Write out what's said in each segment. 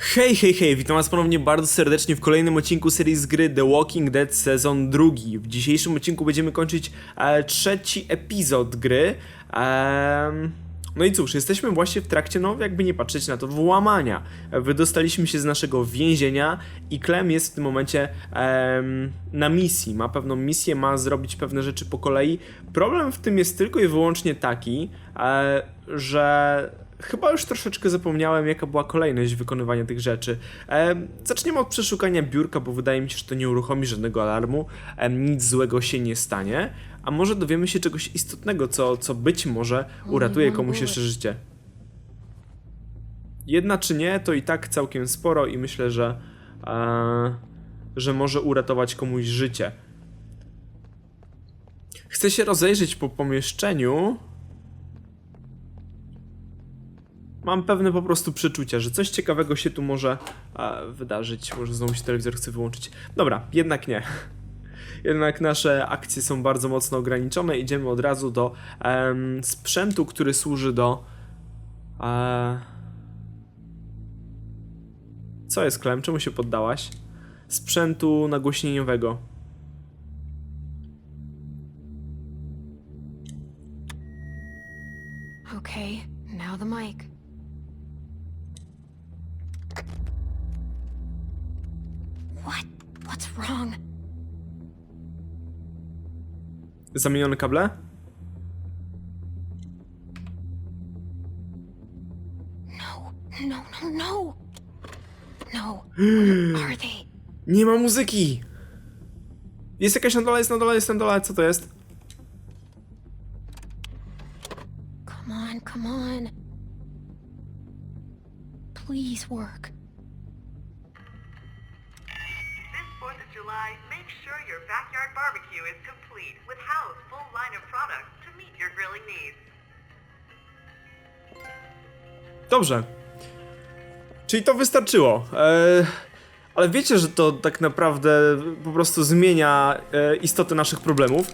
Hej, hej, hej, witam was ponownie bardzo serdecznie w kolejnym odcinku serii z gry The Walking Dead sezon drugi. W dzisiejszym odcinku będziemy kończyć e, trzeci epizod gry. Em, no i cóż, jesteśmy właśnie w trakcie, no jakby nie patrzeć na to, włamania. E, Wydostaliśmy się z naszego więzienia i Clem jest w tym momencie em, na misji. Ma pewną misję, ma zrobić pewne rzeczy po kolei. Problem w tym jest tylko i wyłącznie taki, e, że Chyba już troszeczkę zapomniałem, jaka była kolejność wykonywania tych rzeczy. Em, zaczniemy od przeszukania biurka, bo wydaje mi się, że to nie uruchomi żadnego alarmu, em, nic złego się nie stanie, a może dowiemy się czegoś istotnego, co, co być może uratuje komuś jeszcze życie. Jedna czy nie, to i tak całkiem sporo i myślę, że, e, że może uratować komuś życie. Chcę się rozejrzeć po pomieszczeniu. Mam pewne po prostu przeczucia, że coś ciekawego się tu może e, wydarzyć. Może znowu się telewizor chce wyłączyć. Dobra, jednak nie. Jednak nasze akcje są bardzo mocno ograniczone. Idziemy od razu do em, sprzętu, który służy do. E... Co jest Klem? Czemu się poddałaś? Sprzętu nagłośnieniowego. Zamienione kable? No, no, no, no! No, where are they? Nie ma muzyki! Jest jakaś na dole, jest na dole, jest na dole, co to jest? Come on, come on. Please work. This 4th of July, make sure your backyard barbecue is complete with Hal's full line of products to meet your grilling needs. Dobrze. Czyli to wystarczyło. E, ale wiecie, że to tak naprawdę po prostu zmienia e, istotę naszych problemów.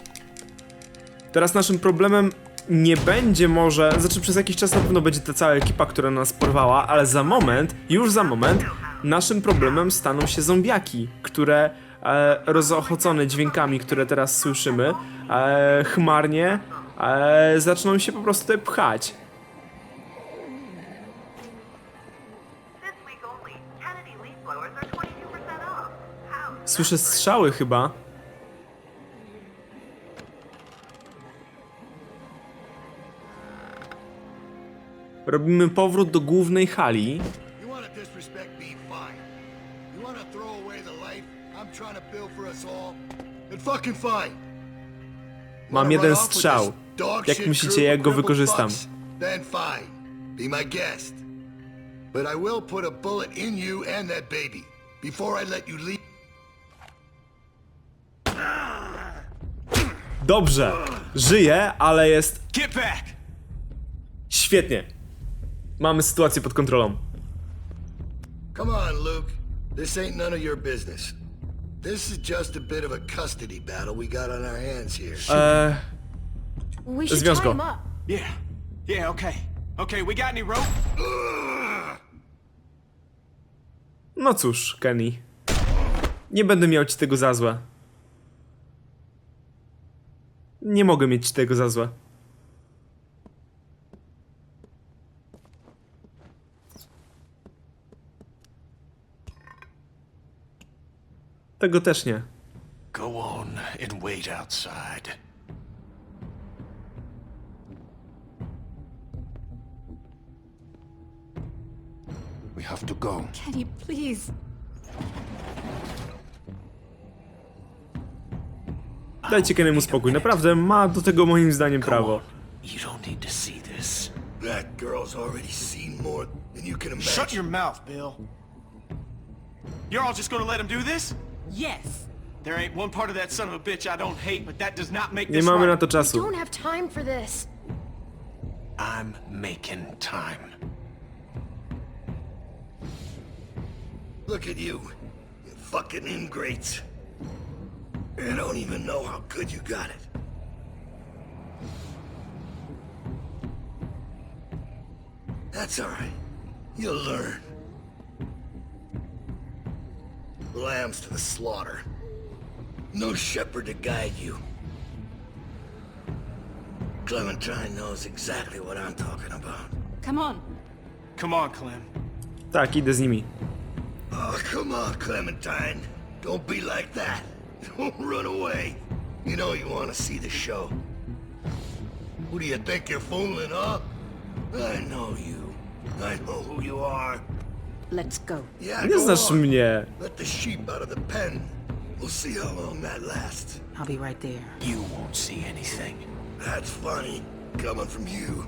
Teraz naszym problemem nie będzie może, znaczy przez jakiś czas na pewno będzie ta cała ekipa, która nas porwała, ale za moment, już za moment, naszym problemem staną się zombiaki, które e, rozochocone dźwiękami, które teraz słyszymy, e, chmarnie e, zaczną się po prostu tutaj pchać. This week only, Kennedy leaf blowers are 22% off. How? Słyszę strzały chyba. Robimy powrót do głównej hali. Trying to build for us all? Then fucking fine. Mam jeden strzał. Jak myślicie, jak go wykorzystam? Then fine. Be my guest. But I will put a bullet in you and that baby before I let you leave. Dobrze. Żyje, ale jest Get back! świetnie. Mamy sytuację pod kontrolą. Come on, Luke. This ain't none of your business. This is just a bit of a custody battle we got on our hands here. Eee, We should tie him up. Yeah, yeah, okay. Okay, we got any rope? no cóż, Kenny. Nie będę miał ci tego za złe. Nie mogę mieć ci tego za złe. Tego też nie. Go on and wait outside. We have to go. Kenny, please. Dajcie Kennymu spokój, naprawdę ma do tego moim zdaniem prawo. You don't need to see this. That girl's already seen more than you can imagine. Shut your mouth, Bill. You're all just gonna let him do this? Yes. There ain't one part of that son of a bitch I don't hate, but that does not make Nie this mamy na right. to czasu. Don't have time for this. I'm making time. Look at you, you fucking ingrates. You don't even know how good you got it. That's alright. You'll learn. Lambs to the slaughter. No shepherd to guide you. Clementine knows exactly what I'm talking about. Come on. Come on, Clem. Tak, idę z nimi. Oh, come on, Clementine. Don't be like that. Don't run away. You know you want to see the show. Who do you think you're fooling, huh? I know you. I know who you are. Let's go. Yeah, Nie go znasz on. mnie. Let the sheep out of the pen. We'll see how long that lasts. I'll be right there. You won't see anything. That's funny, coming from you.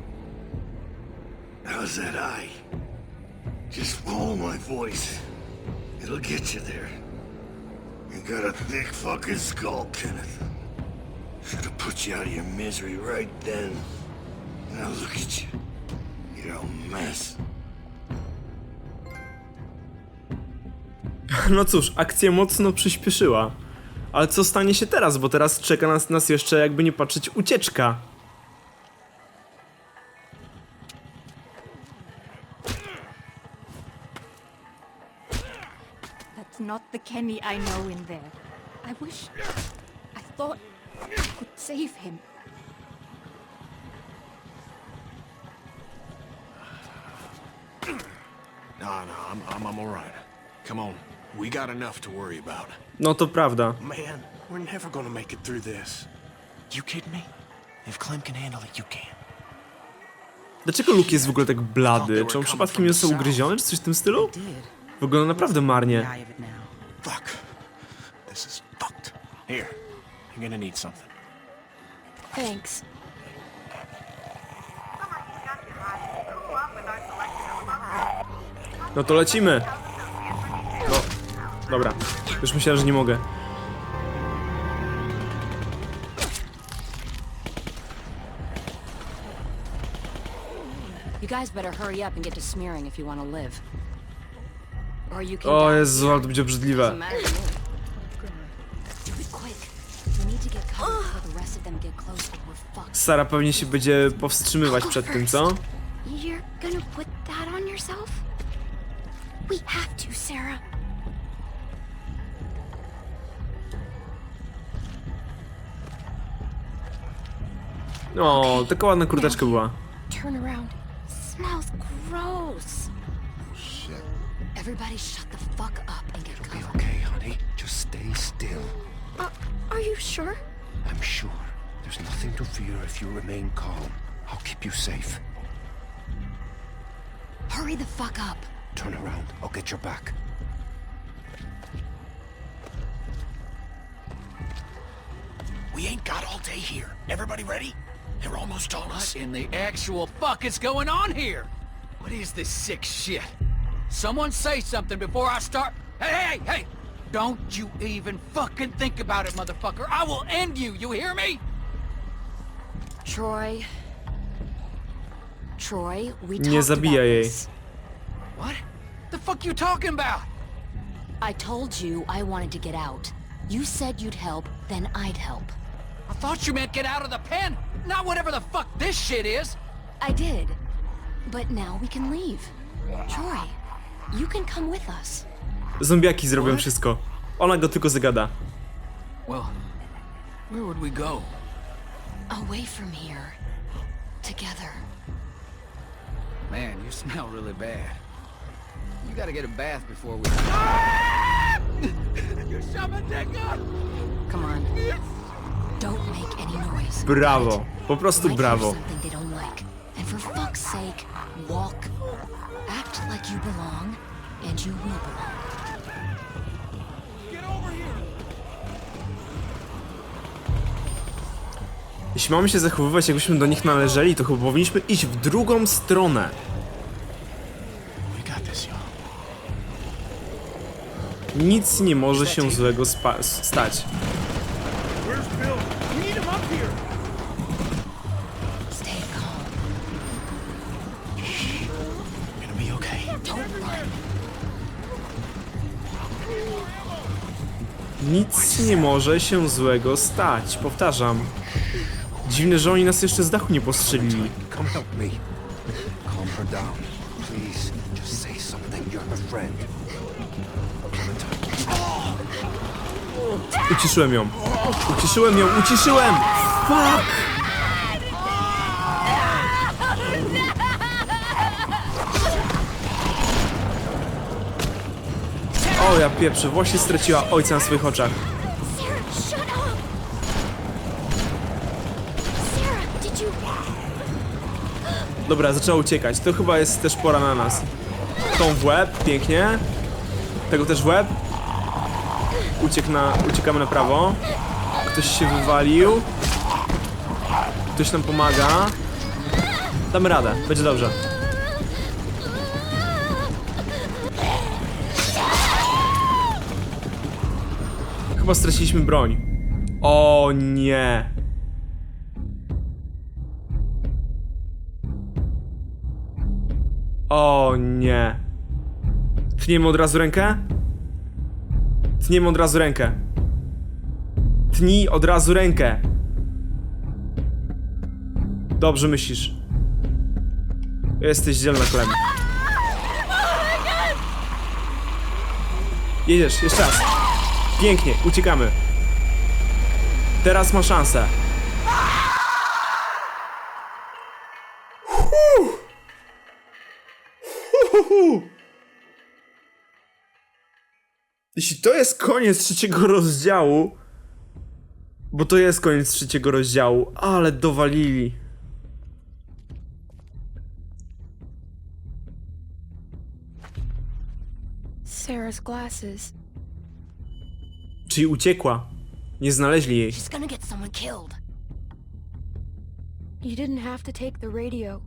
How's that eye? Just follow my voice. It'll get you there. You got a thick fucking skull, Kenneth. Should have put you out of your misery right then. Now look at you. You're a mess. No cóż, akcja mocno przyspieszyła. Ale co stanie się teraz, bo teraz czeka nas, nas jeszcze, jakby nie patrzeć, ucieczka. That's not the Kenny I know in there. I wish. I thought I could save him. Nah, nah, I'm, I'm, I'm all right. Come on. We got enough to worry about. No to prawda. Man, we're never gonna make it through this. You kidding me? If Clem can handle it, you can. Dlaczego Luke jest w ogóle tak blady? Czy on przypadkiem nie został ugryziony, czy coś w tym stylu? Wygląda naprawdę marnie. Fuck. This is fucked. Here, you're gonna need something. Thanks. No to lecimy. Dobra. Już myślałem, że nie mogę. You guys better hurry up and get to smearing if you want to live. Or you can. O Jezu, ale to będzie obrzydliwe. Sara pewnie się będzie powstrzymywać przed tym, co? You're gonna put that on yourself? We have to, Sarah. O, taka ładna kurteczka była. Turn around. Smells gross. Shit. Everybody shut the fuck up and get covered. Okay, honey, just stay still. Uh, are you sure? I'm sure there's nothing to fear if you remain calm. I'll keep you safe. Hurry the fuck up. Turn around, I'll get your back. We ain't got all day here. Everybody ready? They're almost on us. What in the actual fuck is going on here? What is this sick shit? Someone say something before I start. Hey, hey, hey, hey! Don't you even fucking think about it, motherfucker. I will end you, you hear me? Troy. Troy, we Nie talked zabijaj about jej. this. What? The fuck you talking about? I told you I wanted to get out. You said you'd help, then I'd help. I thought you meant get out of the pen, not whatever the fuck this shit is. I did. But now we can leave. Troy, you can come with us. Zombiaki zrobią wszystko. Ona go tylko zagada. Well, where would we go? Away from here. Together. Man, you smell really bad. You gotta get a bath before we. you shut my dick up! Come on. Brawo. Po prostu brawo. Jeśli mamy się zachowywać, jakbyśmy do nich należeli, to chyba powinniśmy iść w drugą stronę. Nic nie może się złego spa- stać. Może się złego stać. Powtarzam. Dziwne, że oni nas jeszcze z dachu nie postrzelili. Come help me. Calm her down. Please, just say something. You're my friend. Clementine, Uciszyłem ją. Uciszyłem ją, uciszyłem! Fuck! O, ja pieprzę, właśnie straciła ojca na swoich oczach. Dobra, zaczęła uciekać. To chyba jest też pora na nas. Tą w łeb, pięknie. Tego też w łeb. Uciek na, uciekamy na prawo. Ktoś się wywalił. Ktoś nam pomaga. Damy radę, będzie dobrze. Chyba straciliśmy broń. O nie. O nie. Tniemy od razu rękę? Tniemy od razu rękę. Tnij od razu rękę. Dobrze myślisz. Jesteś dzielna, Clem. Jedziesz, jeszcze raz. Pięknie, uciekamy. Teraz ma szansę. Jeśli to jest koniec trzeciego rozdziału, bo to jest koniec trzeciego rozdziału, ale dowalili. Sarah's glasses. Czyli uciekła. Nie znaleźli jej. She's gonna get someone killed. You didn't have to take the radio.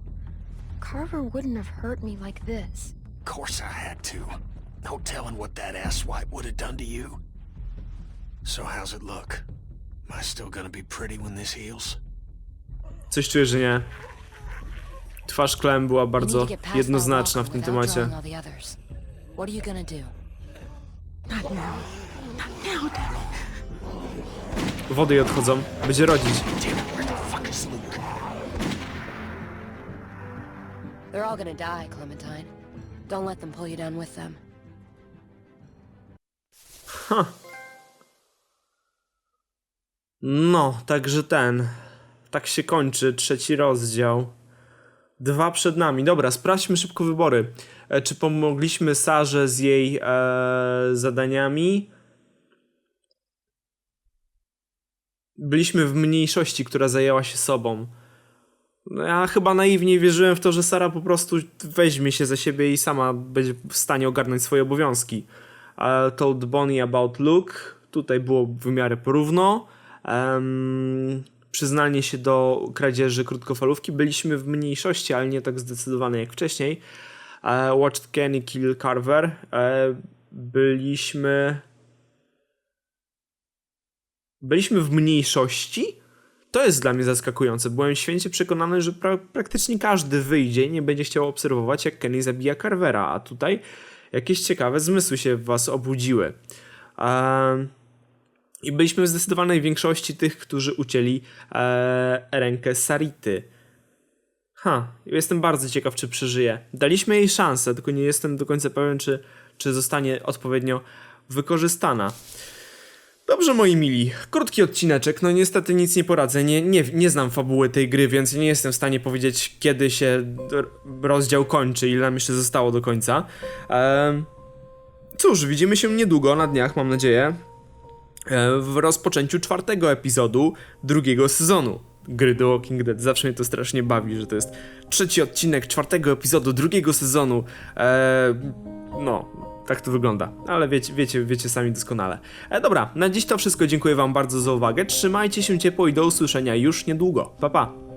Carver wouldn't have hurt me like this. Of course I had to. No telling what that asswipe would have done to you. So how's it look? Am I still gonna be pretty when this heals? Coś czuję, że nie. Twarz Clem była bardzo to get past that jednoznaczna w tym temacie. drawing all the others. What are you gonna do? Not now. Not now, damn. Wody jej odchodzą. Będzie rodzić. Damn it, where the fuck is Luke? They're all gonna die, Clementine. Don't let them pull you down with them. No, także ten. Tak się kończy trzeci rozdział. Dwa przed nami. Dobra, sprawdźmy szybko wybory. E, czy pomogliśmy Sarze z jej e, zadaniami? Byliśmy w mniejszości, która zajęła się sobą. No ja chyba naiwnie wierzyłem w to, że Sara po prostu weźmie się za siebie i sama będzie w stanie ogarnąć swoje obowiązki. E, told Bonnie about Luke. Tutaj było w miarę porówno. Em, przyznanie się do kradzieży krótkofalówki. Byliśmy w mniejszości, ale nie tak zdecydowane jak wcześniej. E, watched Kenny kill Carver. E, byliśmy... Byliśmy w mniejszości? To jest dla mnie zaskakujące. Byłem święcie przekonany, że pra praktycznie każdy wyjdzie i nie będzie chciał obserwować, jak Kenny zabija Carvera, a tutaj jakieś ciekawe zmysły się w was obudziły. Ehm, I byliśmy w zdecydowanej większości tych, którzy ucięli e, rękę Sarity. Ha, jestem bardzo ciekaw, czy przeżyje. Daliśmy jej szansę, tylko nie jestem do końca pewien, czy, czy zostanie odpowiednio wykorzystana. Dobrze, moi mili, krótki odcineczek, no niestety nic nie poradzę, nie, nie, nie znam fabuły tej gry, więc nie jestem w stanie powiedzieć, kiedy się rozdział kończy, ile nam jeszcze zostało do końca. Cóż, widzimy się niedługo, na dniach, mam nadzieję, e, w rozpoczęciu czwartego epizodu drugiego sezonu gry The Walking Dead. Zawsze mnie to strasznie bawi, że to jest trzeci odcinek czwartego epizodu drugiego sezonu. Eee, no, tak to wygląda, ale wiecie, wiecie, wiecie sami doskonale. E, dobra, na dziś to wszystko. Dziękuję Wam bardzo za uwagę. Trzymajcie się ciepło i do usłyszenia już niedługo. Pa pa!